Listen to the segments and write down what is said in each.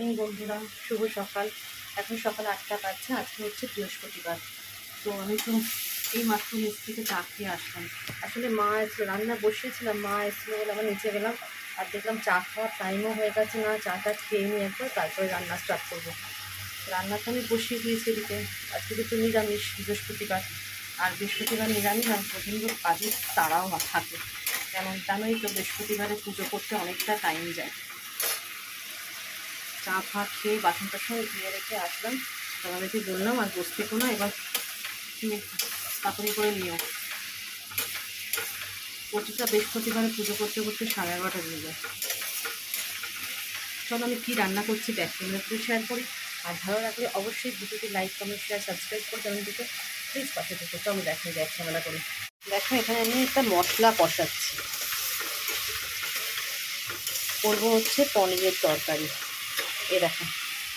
Morning বন্ধুরা শুভ সকাল। এখন সকাল আটটা বাজছে, আজকে হচ্ছে বৃহস্পতিবার। তো আমি তো এই মাত্র নিচ থেকে চা আসলাম। আসলে মা এসে রান্না বসিয়েছিলাম, মা এসেছিল বলে আবার নিচে গেলাম আর দেখলাম চা খাওয়ার টাইমও হয়ে গেছে না, চাটা খেয়ে নিয়ে একবার তারপরে রান্না স্টার্ট করব। রান্না তো আমি বসিয়ে দিয়েছি এদিকে। আজকে তো নিরামিষ, বৃহস্পতিবার। আর বৃহস্পতিবার নিরামিষ, আর প্রচণ্ড কাজের তারাও থাকে। যেমন জানোই তো বৃহস্পতিবারে পুজো করতে অনেকটা টাইম যায়। চা ফা খেয়ে বাসন টাসন ধুয়ে রেখে আসলাম। তোমাদেরকে বললাম আর বসতে কোনো এবার তাড়াতাড়ি করে নিও। প্রতিটা বৃহস্পতিবারে পুজো করতে করতে সাড়ে এগারোটা দিয়ে যায়। চলো আমি কী রান্না করছি ব্যাক ক্যামেরাতে শেয়ার করি। আর ভালো লাগলে অবশ্যই ভিডিওটি লাইক কমেন্ট শেয়ার সাবস্ক্রাইব করে চ্যানেলটিকে প্লিজ পাশে থেকে। চলো দেখো ব্যাক ক্যামেরা করি। দেখো, এখানে আমি একটা মশলা কষাচ্ছি। করব হচ্ছে পনিরের তরকারি। এ দেখো,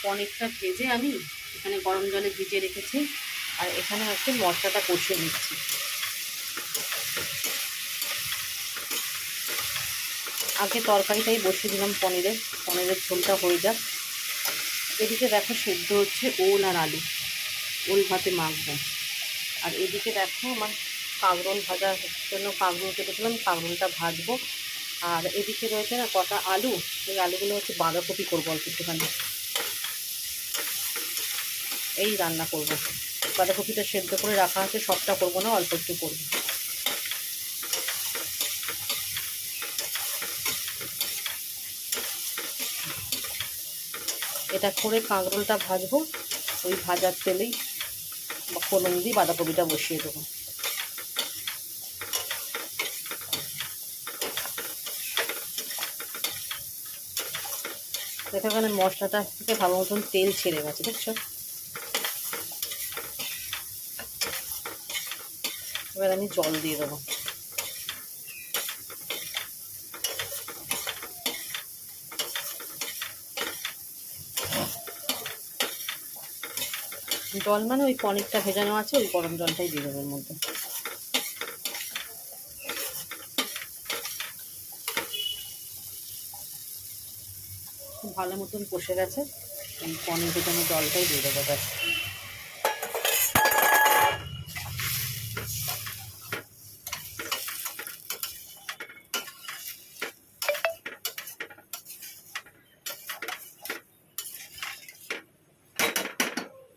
পনিরটা ভেজে আমি এখানে গরম জলে ভিজিয়ে রেখেছি আর এখানে হচ্ছে মশলাটা কষিয়ে নিচ্ছি। আগে তরকারিটাই বসিয়ে দিলাম পনিরের পনিরের ঝোলটা হয়ে যাক। এদিকে দেখো সেদ্ধ হচ্ছে ওল আর আলু, ওল ভাতে মাখবো আর এদিকে দেখো আমার কাঁকরোল ভাজার জন্য কাঁকরোল কেটেছিলাম, কাঁকরোলটা ভাজবো। আর এদিকে রয়েছে না কটা আলু। ওই আলুগুলো হচ্ছে বাঁধাকপি করব অল্প একটুখানি। এই রান্না করব। বাঁধাকপিটা সেদ্ধ করে রাখা আছে, সবটা করব না, অল্প একটু করব। এটা করে কাঁকরোলটা ভাজবো, ওই ভাজার তেলেই ফোড়ন দিয়ে বাঁধাকপিটা বসিয়ে দেবো। দেখো এখানে মশলাটা থেকে ভালো মতন তেল ছেড়ে গেছে, দেখছ? এবার আমি জল দিয়ে দেবো। জল মানে ওই পনিরটা ভেজানো আছে, ওই গরম জলটাই দিয়ে দেবো এর মধ্যে। খুব ভালো মতন কষে গেছে। পনির ভেজানো জলটাই দিয়ে দেবো, ব্যাস।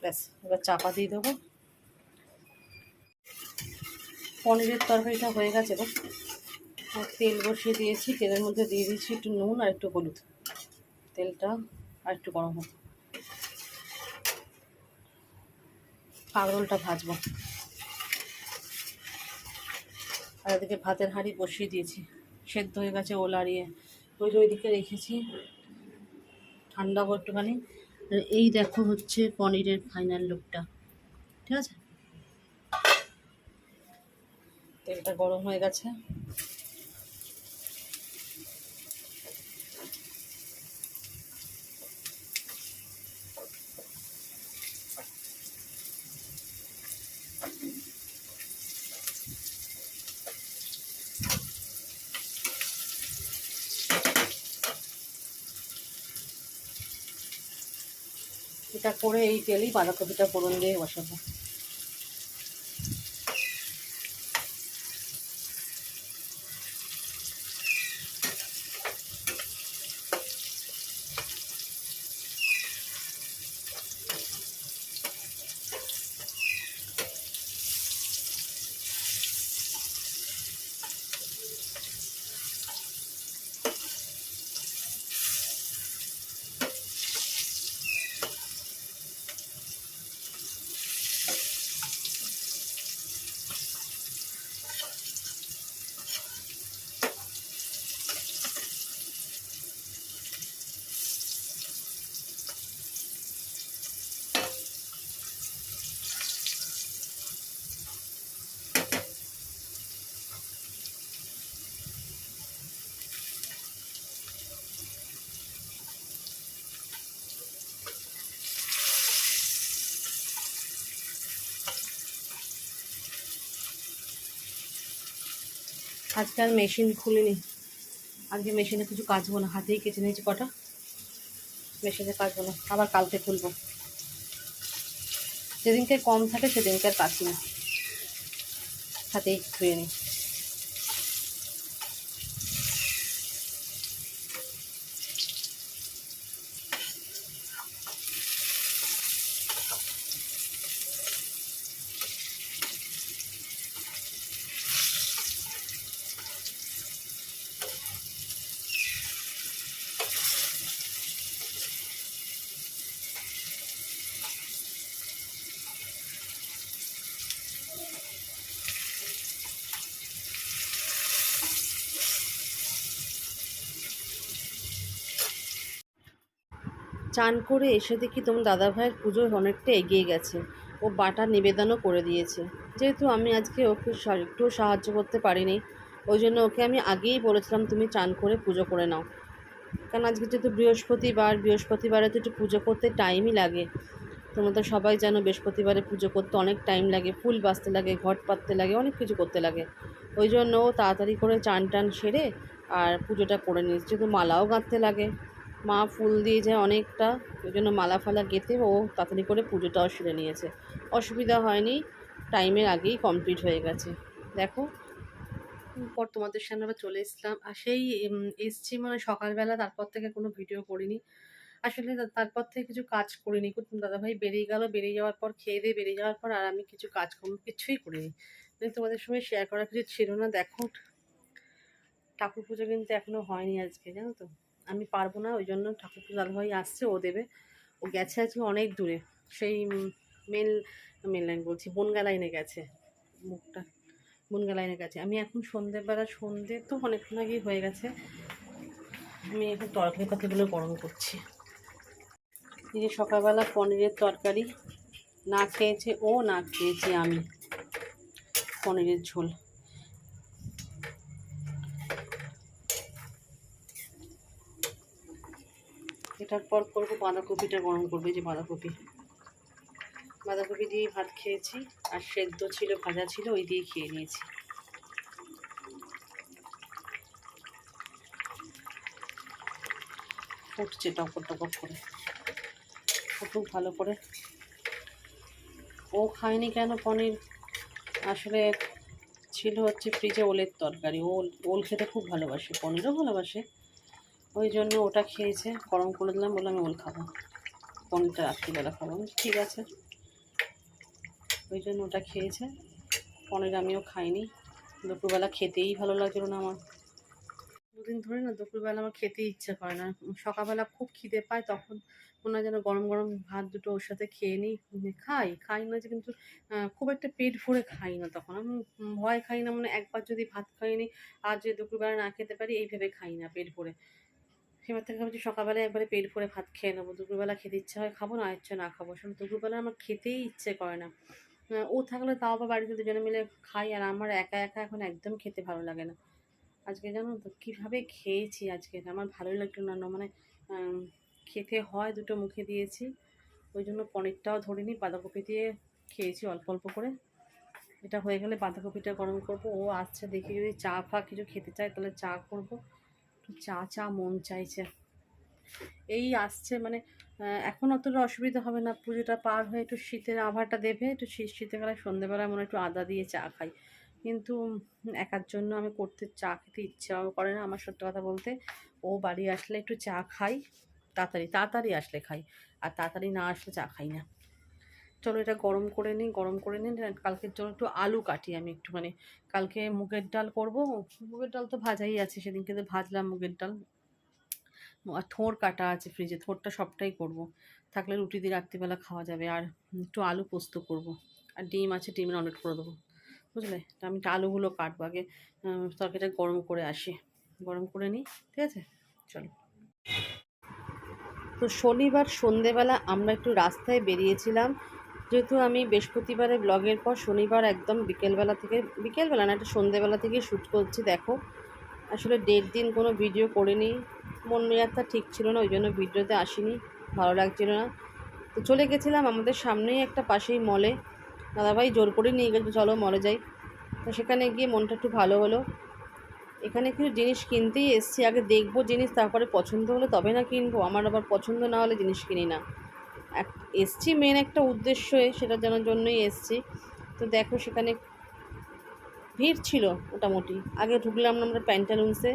ব্যাস, এবার চাপা দিয়ে দেবো। পনিরের তরকারিটা হয়ে গেছে, এবার। তেল বসিয়ে দিয়েছি, তেলের মধ্যে দিয়ে দিয়েছি একটু নুন আর একটু হলুদ। তেলটা আর একটু গরম হোক কাঁকরোলটা ভাজবো। আর এদিকে ভাতের হাঁড়ি বসিয়ে দিয়েছি। সেদ্ধ হয়ে গেছে ওলাড়িয়ে ওই ওইদিকে রেখেছি। ঠান্ডা একটুখানি। এই দেখো হচ্ছে পনিরের ফাইনাল লুকটা ঠিক আছে? তেলটা গরম হয়ে গেছে। এটা করে এই তেলেই বাঁধাকপিটা ফোড়ন দিয়ে বসাবো। আজকে আর মেশিন খুলিনি। আজকে মেশিনে কিছু কাচবো না, হাতেই কেচে নিয়েছি কটা। মেশিনে কাটবো না, আবার কালকে খুলবো। যেদিনকে কম থাকে সেদিনকে আর কাটি না। হাতেই ধুয়ে নিই চান করে এসে দেখি তোমার দাদাভাইয়ের পুজো অনেকটা এগিয়ে গেছে। ও বাটা নিবেদনও করে দিয়েছে। যেহেতু আমি আজকে ওকে একটু সাহায্য করতে পারিনি, ওই জন্য ওকে আমি আগেই বলেছিলাম তুমি চান করে পুজো করে নাও। কারণ আজকে যেহেতু বৃহস্পতিবার, বৃহস্পতিবারে তো একটু পুজো করতে টাইমই লাগে। তোমরা তো সবাই জানো বৃহস্পতিবারে পুজো করতে অনেক টাইম লাগে, ফুল বাঁচতে লাগে, ঘট পাততে লাগে, অনেক কিছু করতে লাগে। ওই জন্য তাড়াতাড়ি করে চান টান সেরে আর পুজোটা করে নিয়েছে। যেহেতু মালাও গাঁথতে লাগে। মা ফুল দিয়ে যায় অনেকটা, ওই জন্য মালা ফালা গেঁথে ও তাড়াতাড়ি করে পুজোটাও সেরে নিয়েছে। অসুবিধা হয়নি টাইমের আগেই কমপ্লিট হয়ে গেছে। দেখো। পর তোমাদের সামনে আবার চলে এসলাম। আর সেই এসছি মানে সকালবেলা, তারপর থেকে কোনো ভিডিও করিনি। আসলে তারপর থেকে কিছু কাজ করিনি। দাদাভাই বেরিয়ে গেল। বেরিয়ে যাওয়ার পর খেয়ে দিয়ে বেরিয়ে যাওয়ার পর আর আমি কিছু কাজ কম কিছুই করিনি। কিন্তু তোমাদের সঙ্গে শেয়ার করা কিছু ছিল না। দেখো, ঠাকুর পুজো কিন্তু এখনও হয়নি আজকে, জানো তো? আমি পারব না ওই জন্য ঠাকুর পুজো দাদাভাই আসছে, ও দেবে। ও গেছে আজকে অনেক দূরে, সেই মেন মেন লাইন বলছি, বনগা লাইনে গেছে, মুখটা, বনগা লাইনে গেছে। আমি এখন সন্ধ্যেবেলা সন্ধ্যে তো অনেকক্ষণ আগেই হয়ে গেছে। আমি এখন তরকারি পাতিগুলো গরম করছি। এই যে সকালবেলা পনিরের তরকারি, না খেয়েছে ও, না খেয়েছি আমি, পনিরের ঝোল। পর করব, বাঁধাকপিটা গরম করবে যে বাঁধাকপি। বাঁধাকপি দিয়ে ভাত খেয়েছি, আর সেদ্ধ ছিল, ভাজা ছিল, ওই দিয়ে খেয়ে নিয়েছি। ফুটছে টকর টকর করে। ফুটুক ভালো করে। ও খায়নি কেন পনির? আসলে ছিল হচ্ছে ফ্রিজে ওলের তরকারি। ওল ওল খেতে খুব ভালোবাসে, পনিরও ভালোবাসে। ওই জন্য ওটা খেয়েছে, গরম করে দিলাম বলে আমি ওল খাব। পনিরটা রাত্রিবেলা খাব। ঠিক আছে। ওই জন্য ওটা খেয়েছে। পনির আমিও খাইনি। দুপুরবেলা খেতেই ভালো লাগছিল না আমার। দুদিন ধরে না দুপুরবেলা আমার খেতে ইচ্ছে করে না। সকালবেলা খুব খিদে পায়, তখন হয় যেন গরম গরম ভাত দুটো ওর সাথে খেয়ে নিই। খাই খাই না যে কিন্তু খুব একটা পেট ভরে খাই না তখন। আমি ভয় খাই না মানে একবার যদি ভাত খাইনি আর যদি দুপুরবেলা না খেতে পারি এইভাবে খাই না পেট ভরে। এবার থেকে ভাবছি সকালবেলা একবারে পেট ভরে ভাত খেয়ে নেব। দুপুরবেলা খেতে ইচ্ছে হয়, খাব, না ইচ্ছে না খাব। আসলে দুপুরবেলা আমার খেতেই ইচ্ছে করে না। ও থাকলে তাও আবার বাড়িতে দুজনে মিলে খাই, আর আমার একা একা এখন একদম খেতে ভালো লাগে না। আজকে জানো তো, কীভাবে খেয়েছি আজকে? আমার ভালোই লাগল না মানে খেতে হয় দুটো মুখে দিয়েছি। ওই জন্য পনিরটাও ধরিনি, বাঁধাকপি দিয়ে খেয়েছি অল্প অল্প করে। এটা হয়ে গেলে বাঁধাকপিটা গরম করব। ও আচ্ছা দেখি যদি চা ফা কিছু খেতে চায় তাহলে চা করব। একটু চা চা মন চাইছে। এই আসছে মানে এখন অতটা অসুবিধা হবে না। পুজোটা পার হয়ে একটু শীতের আভাটা দেবে, একটু শীত, শীতকালে সন্ধ্যেবেলা মনে একটু আদা দিয়ে চা খাই। কিন্তু একার জন্য আমি করতে, চা খেতে ইচ্ছাও করে না, আমার সত্যি কথা বলতে। ও বাড়ি আসলে একটু চা খাই, তাড়াতাড়ি তাড়াতাড়ি আসলে খাই। আর তাড়াতাড়ি না আসলে চা খাই না। চলো এটা গরম করে নিই, গরম করে নিই কালকের জন্য একটু আলু কাটি আমি একটু মানে কালকে মুগের ডাল করব। মুগের ডাল তো ভাজাই আছে, সেদিনকে তো ভাজলাম মুগের ডাল। আর থোড় কাটা আছে ফ্রিজে থোড়টা সবটাই করব। থাকলে রুটি দিয়ে রাত্রিবেলা খাওয়া যাবে, আর একটু আলু পোস্ত করব। আর ডিম আছে, ডিমের অমলেট করে দেবো, বুঝলে? আমি একটু আলুগুলো কাটবো আগে তরকারিটা গরম করে আসি। গরম করে নিই, ঠিক আছে? চলো। তো শনিবার সন্ধেবেলা আমরা একটু রাস্তায় বেরিয়েছিলাম যেহেতু আমি বৃহস্পতিবারে ব্লগের পর শনিবার একদম বিকেলবেলা থেকে, বিকেলবেলা না, একটা সন্ধেবেলা থেকে শ্যুট করছি, দেখো। আসলে দেড় দিন কোনো ভিডিও করিনি। মন মেজাজটা ঠিক ছিল না, ওই জন্য ভিডিওতে আসিনি, ভালো লাগছিল না। তো চলে গেছিলাম আমাদের সামনেই একটা পাশেই মলে দাদাভাই জোর করে নিয়ে গেছে, চলো মলে যাই। তো সেখানে গিয়ে মনটা একটু ভালো হলো। এখানে কিছু জিনিস কিনতেই এসছি, আগে দেখব জিনিস, তারপরে পছন্দ হলে তবে না কিনবো। আমার আবার পছন্দ না হলে জিনিস কিনি না। এসছি মেন একটা উদ্দেশ্যে সেটা জানার জন্যই এসছি। তো দেখো সেখানে ভিড় ছিল মোটামুটি। আগে ঢুকলাম আমরা প্যান্টালুন্সে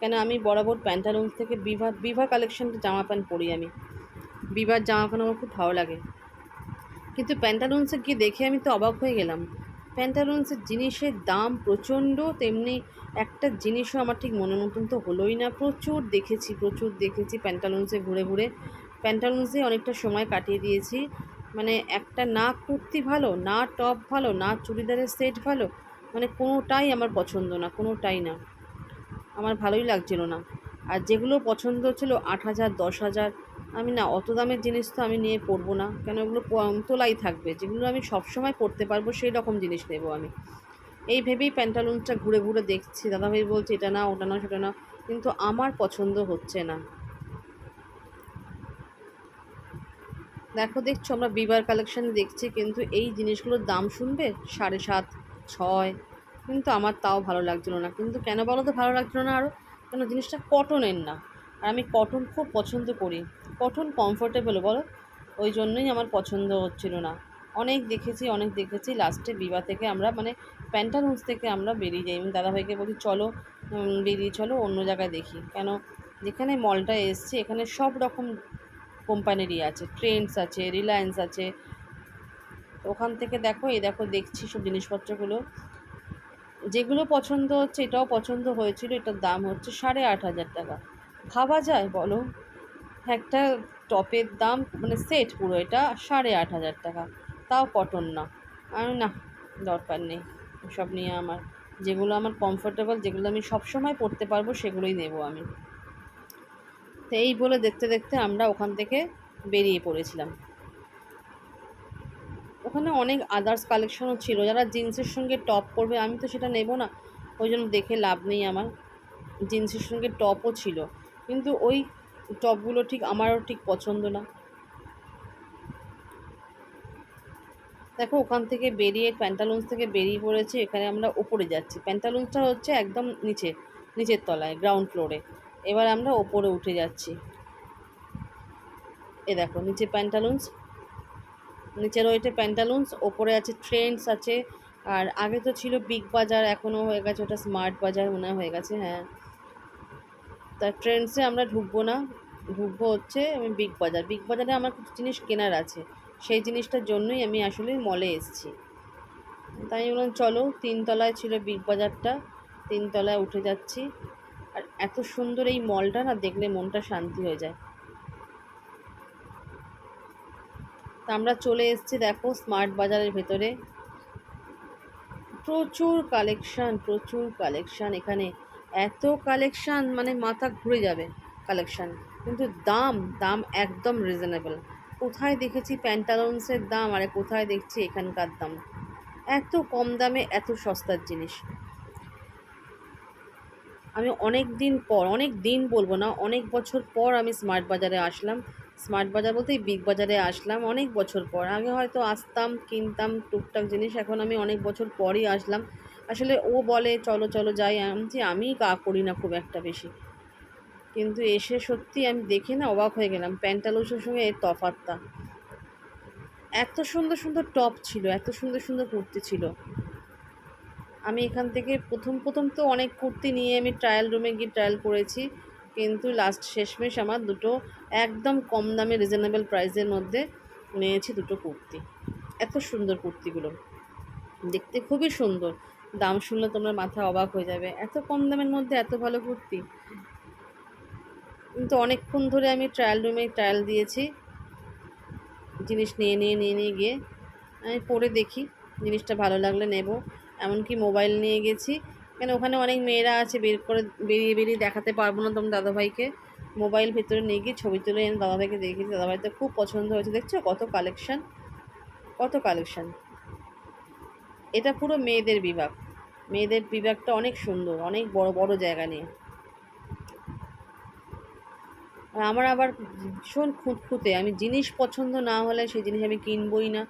কেন আমি বরাবর প্যান্টালুন্স থেকে বিভা বিভা কালেকশনটা জামা প্যান্ট পরি আমি। বিভার জামা প্যান্ট আমার খুব ভালো লাগে। কিন্তু প্যান্টালুন্সে গিয়ে দেখে আমি তো অবাক হয়ে গেলাম। প্যান্টালুন্সের জিনিসের দাম প্রচণ্ড, তেমনি একটা জিনিসও আমার ঠিক মনের মতন তো হলোই না। প্রচুর দেখেছি প্রচুর দেখেছি প্যান্টালুন্সে ঘুরে ঘুরে। প্যান্টালুন্সে অনেকটা সময় কাটিয়ে দিয়েছি। মানে একটা না কুর্তি ভালো, না টপ ভালো, না চুড়িদারের সেট ভালো মানে কোনোটাই আমার পছন্দ না, কোনোটাই না। আমার ভালোই লাগছিল না। আর যেগুলো পছন্দ ছিল আট হাজার, দশ হাজার, আমি না, অত দামের জিনিস তো আমি নিয়ে পরবো না। কেন ওগুলো তোলাই থাকবে, যেগুলো আমি সবসময় পরতে পারব সেই রকম জিনিস নেব আমি। এই ভেবেই প্যান্টালুনটা ঘুরে ঘুরে দেখছি। দাদাভাই বলছে, এটা না ওটা না সেটা না কিন্তু আমার পছন্দ হচ্ছে না। দেখো, দেখছ, আমরা বিবার কালেকশন দেখছি, কিন্তু এই জিনিসগুলোর দাম শুনবে? সাড়ে সাত, ছয়। কিন্তু আমার তাও ভালো লাগছিল না। কিন্তু কেন বলো তো, ভালো লাগছিল না আরও কেন জিনিসটা কটনের না। আর আমি কটন খুব পছন্দ করি। কটন কমফোর্টেবল বলো? ওই জন্যই আমার পছন্দ হচ্ছিল না। অনেক দেখেছি অনেক দেখেছি। লাস্টে বিবা থেকে আমরা মানে প্যান্টালুন্স থেকে আমরা বেরিয়ে যাই। আমি দাদাভাইকে বলি, চলো বেরিয়ে চলো, অন্য জায়গায় দেখি। কেন? যেখানে মলটা এসছে, এখানে সব রকম কোম্পানিরই আছে ট্রেন্ডস আছে রিলায়েন্স আছে। ওখান থেকে দেখো, এই দেখো, দেখছি সব জিনিসপত্রগুলো। যেগুলো পছন্দ হচ্ছে, এটাও পছন্দ হয়েছিল, এটার দাম হচ্ছে সাড়ে আট হাজার টাকা। ভাবা যায়, বলো? একটা টপের দাম মানে সেট পুরো এটা, সাড়ে আট হাজার টাকা। তাও কটন না। আমি না, দরকার নেই। সব নিয়ে আমার, যেগুলো আমার কমফোর্টেবল যেগুলো আমি সবসময় পরতে পারব, সেগুলোই নেব আমি। তো এই বলে দেখতে দেখতে আমরা ওখান থেকে বেরিয়ে পড়েছিলাম। ওখানে অনেক আদার্স কালেকশনও ছিল। যারা জিন্সের সঙ্গে টপ পরবে, আমি তো সেটা নেব না। ওই জন্য দেখে লাভ নেই আমার। জিন্সের সঙ্গে টপও ছিল। কিন্তু ওই টপগুলো ঠিক আমারও ঠিক পছন্দ না। দেখো, ওখান থেকে বেরিয়ে প্যান্টালুন্স থেকে বেরিয়ে পড়েছি। এখানে আমরা ওপরে যাচ্ছি। প্যান্টালুন্সটা হচ্ছে একদম নিচে, নিচের তলায় গ্রাউন্ড ফ্লোরে এবার আমরা ওপরে উঠে যাচ্ছি। এ দেখো, নিচে প্যান্টালুন্স নিচে রয়েছে প্যান্টালুন্স ওপরে আছে ট্রেন্ডস আছে, আর আগে তো ছিল বিগ বাজার, এখনও হয়ে গেছে ওটা স্মার্ট বাজার মনে হয় গেছে হ্যাঁ। তা ট্রেন্ডসে আমরা ঢুকবো না, ঢুকবো হচ্ছে আমি বিগ বাজার। বিগ বাজারে আমার কিছু জিনিস কেনার আছে, সেই জিনিসটার জন্যই আমি আসলে মলে এসেছি। তাই বললাম, চলো, তিনতলায় ছিল বিগ বাজারটা, তিনতলায় উঠে যাচ্ছি। এত সুন্দর এই মলটা না দেখলে মনটা শান্তি হয়ে যায়। তা আমরা চলে এসেছি দেখো স্মার্ট বাজারের ভেতরে। প্রচুর কালেকশান প্রচুর কালেকশান এখানে এত কালেকশান মানে মাথা ঘুরে যাবে কালেকশান কিন্তু দাম দাম একদম রিজনেবল কোথায় দেখেছি প্যান্টালন্সের দাম, আর কোথায় দেখছি এখানকার দাম? এত কম দামে এত সস্তার জিনিস। আমি অনেক দিন পর অনেক দিন বলব না, অনেক বছর পর আমি স্মার্ট বাজারে আসলাম। স্মার্ট বাজার বলতে বিগ বাজারে আসলাম অনেক বছর পর। আগে হয়তো আসতাম, কিনতাম টুকটাক জিনিস, এখন আমি অনেক বছর পরই আসলাম। আসলে ও বলে, চলো চলো যাই। যে আমি গা করি না খুব একটা বেশি। কিন্তু এসে সত্যি আমি দেখে না অবাক হয়ে গেলাম প্যান্টালুসের সঙ্গে এর তফাতটা এত সুন্দর সুন্দর টপ ছিল, এত সুন্দর সুন্দর কুর্তি ছিল। আমি এখান থেকে প্রথম প্রথম তো অনেক কুর্তি নিয়ে আমি ট্রায়াল রুমে গিয়ে ট্রায়াল করেছি। কিন্তু লাস্ট শেষমেশ আমার দুটো একদম কম দামে রিজনেবল প্রাইসের মধ্যে নিয়েছি দুটো কুর্তি। এত সুন্দর কুর্তিগুলো। দেখতে খুবই সুন্দর। দাম শুনলে তোমরা মাথা অবাক হয়ে যাবে। এত কম দামের মধ্যে এত ভালো কুর্তি। কিন্তু অনেকক্ষণ ধরে আমি ট্রায়াল রুমে ট্রায়াল দিয়েছি। জিনিস নিয়ে নিয়ে নিয়ে নিয়ে গিয়ে আমি পরে দেখি। জিনিসটা ভালো লাগলে নেব। এমনকি মোবাইল নিয়ে গেছি। কেন ওখানে অনেক মেয়েরা আছে, বের করে, বেরিয়ে বেরিয়ে দেখাতে পারব না তোমার দাদাভাইকে। মোবাইল ভেতরে নিয়ে গিয়ে ছবি তুলে এনে দাদাভাইকে দেখেছি দাদাভাইতে খুব পছন্দ হয়েছে। দেখছ কত কালেকশন কত কালেকশান এটা পুরো মেয়েদের বিভাগ। মেয়েদের বিভাগটা অনেক সুন্দর, অনেক বড় বড় জায়গা নিয়ে। আর আমার আবার ভীষণ খুঁতখুঁতে, আমি জিনিস পছন্দ না হলে সেই জিনিস আমি কিনবই না।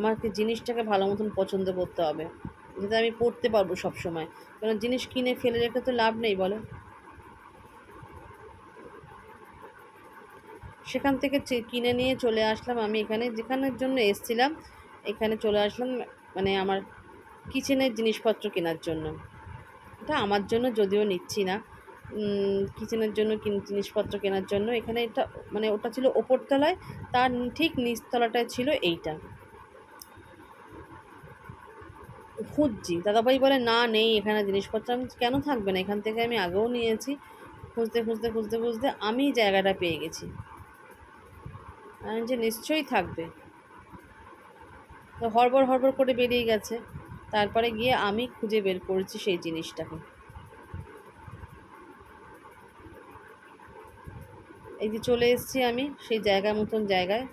আমাকে জিনিসটাকে ভালো মতন পছন্দ করতে হবে। যাতে আমি পড়তে পারব সব সময় কারণ জিনিস কিনে ফেলে রেখে তো লাভ নেই, বলো। সেখান থেকে কিনে নিয়ে চলে আসলাম আমি এখানে। যেখানের জন্য এসছিলাম, এখানে চলে আসলাম মানে আমার কিচেনের জিনিসপত্র কেনার জন্য। এটা আমার জন্য যদিও নিচ্ছি না। কিচেনের জন্য জিনিসপত্র কেনার জন্য। এখানে এটা মানে ওটা ছিল ওপরতলায়, তার ঠিক নিচতলাটায় ছিল এইটা। খুঁজছি। দাদাভাই বলে, না, নেই এখানে জিনিসপত্র। আমি কেন থাকবে না? এখান থেকে আমি আগেও নিয়েছি। খুঁজতে খুঁজতে খুঁজতে খুঁজতে আমি জায়গাটা পেয়ে গেছি। যে নিশ্চয়ই থাকবে। তো হড়বড় হড়বড় করে বেরিয়ে গেছে। তারপরে গিয়ে আমি খুঁজে বের করেছি সেই জিনিসটাকে। এই যে চলে এসেছি আমি সেই জায়গা মতন জায়গায়।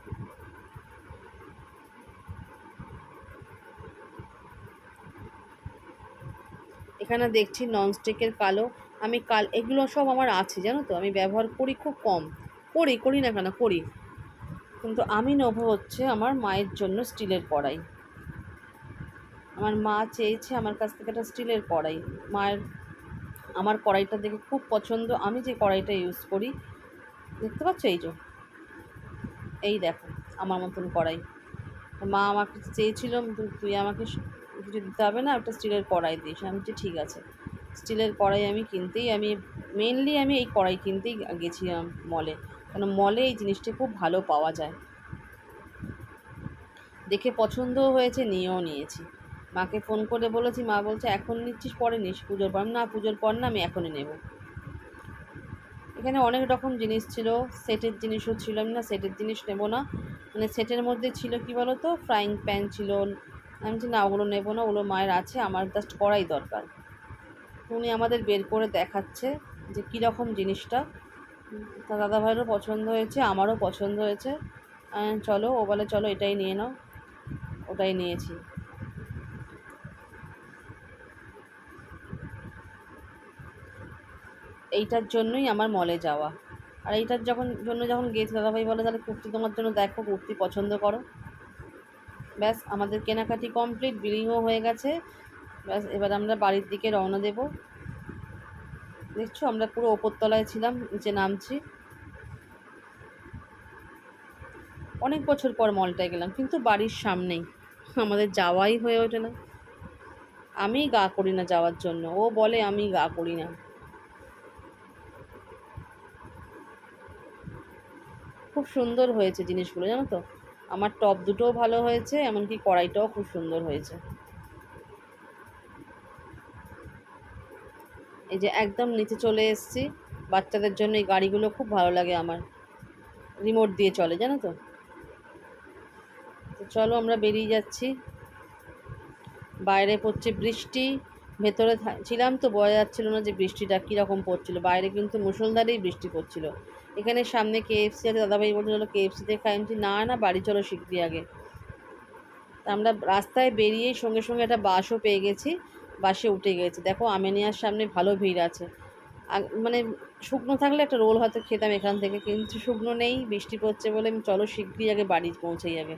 এখানে দেখছি ননস্টিকের কালো। আমি কাল, এগুলো সব আমার আছে, জানো তো? আমি ব্যবহার করি খুব কম। করি করি না কেন? করি। কিন্তু আমি নেব হচ্ছে আমার মায়ের জন্য স্টিলের কড়াই। আমার মা চেয়েছে আমার কাছ থেকে একটা স্টিলের কড়াই। মায়ের, আমার কড়াইটা দেখে খুব পছন্দ। আমি যে কড়াইটা ইউজ করি, দেখতে পাচ্ছ এই যে? এই দেখো, আমার মতন কড়াই। মা আমাকে চেয়েছিল, তুই আমাকে কিছু দিতে হবে না একটা স্টিলের কড়াই দিস আমি বলছি, ঠিক আছে। স্টিলের কড়াই আমি কিনতেই, আমি মেনলি আমি এই কড়াই কিনতেই গেছিলাম মলে কেন মলে এই জিনিসটা খুব ভালো পাওয়া যায়। দেখে পছন্দও হয়েছে, নিয়েও নিয়েছি। মাকে ফোন করে বলেছি, মা বলছে, এখন নিচ্ছিস, পরে নিস, পুজোর পর। না, পুজোর পর না, আমি এখনই নেব। এখানে অনেক রকম জিনিস ছিল, সেটের জিনিসও ছিল, আমি না সেটের জিনিস নেব না। মানে সেটের মধ্যে ছিল কি বলো তো ফ্রাইং প্যান ছিল আমি বলছি, না, ওগুলো নেব না, ওগুলো মায়ের আছে, আমার জাস্ট করাই দরকার। উনি আমাদের বের করে দেখাচ্ছে যে কীরকম জিনিসটা। তা দাদা ভাইয়েরও পছন্দ হয়েছে, আমারও পছন্দ হয়েছে। চলো, ও বলে, চলো, এটাই নিয়ে নাও। ওটাই নিয়েছি। এইটার জন্যই আমার মলে যাওয়া। আর এইটার যখন জন্য যখন গেছি, দাদাভাই বলে, তাহলে কুর্তি তোমার জন্য দেখো, কুর্তি পছন্দ করো। ব্যাস, আমাদের কেনাকাটি কমপ্লিট বিলিংও হয়ে গেছে। ব্যাস, এবার আমরা বাড়ির দিকে রওনা দেব। দেখছ, আমরা পুরো ওপরতলায় ছিলাম, নিচে নামছি। অনেক বছর পর মলটায় গেলাম, কিন্তু বাড়ির সামনেই। আমাদের যাওয়াই হয়ে ওঠে না। আমি গা করি না যাওয়ার জন্য। ও বলে, আমি গা করি না। খুব সুন্দর হয়েছে জিনিসগুলো, জানো তো? আমার টপ দুটোও ভালো হয়েছে, এমনকি কড়াইটাও খুব সুন্দর হয়েছে। এই যে একদম নিচে চলে এসেছি, বাচ্চাদের জন্য এই গাড়িগুলো খুব ভালো লাগে আমার। রিমোট দিয়ে চলে, জানো তো চলো আমরা বেরিয়ে যাচ্ছি। বাইরে পড়ছে বৃষ্টি। ভেতরে ছিলাম তো বোঝা যাচ্ছিল না যে বৃষ্টিটা কীরকম পড়ছিল। বাইরে কিন্তু মুষলধারেই বৃষ্টি পড়ছিল। এখানে সামনে কেএফসি আছে, দাদাভাই বলছে চলো কেএফসিতে খাই। আমি না না, বাড়ি চলো শিগগিরি আগে। তা আমরা রাস্তায় বেরিয়েই সঙ্গে সঙ্গে একটা বাসও পেয়ে গেছি। বাসে উঠে গেছি। দেখো, আমেনিয়ার সামনে ভালো ভিড় আছে। মানে শুকনো থাকলে একটা রোল হয়তো খেতাম এখান থেকে, কিন্তু শুকনো নেই, বৃষ্টি পড়ছে বলে আমি চলো শিগগিরি আগে বাড়ি পৌঁছেই আগে।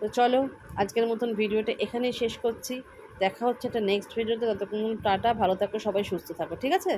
তো চলো, আজকের মতন ভিডিওটা এখানেই শেষ করছি। দেখা হচ্ছে একটা নেক্সট ভিডিওতে ততক্ষণ টাটা ভালো থাকো সবাই সুস্থ থাকো ঠিক আছে?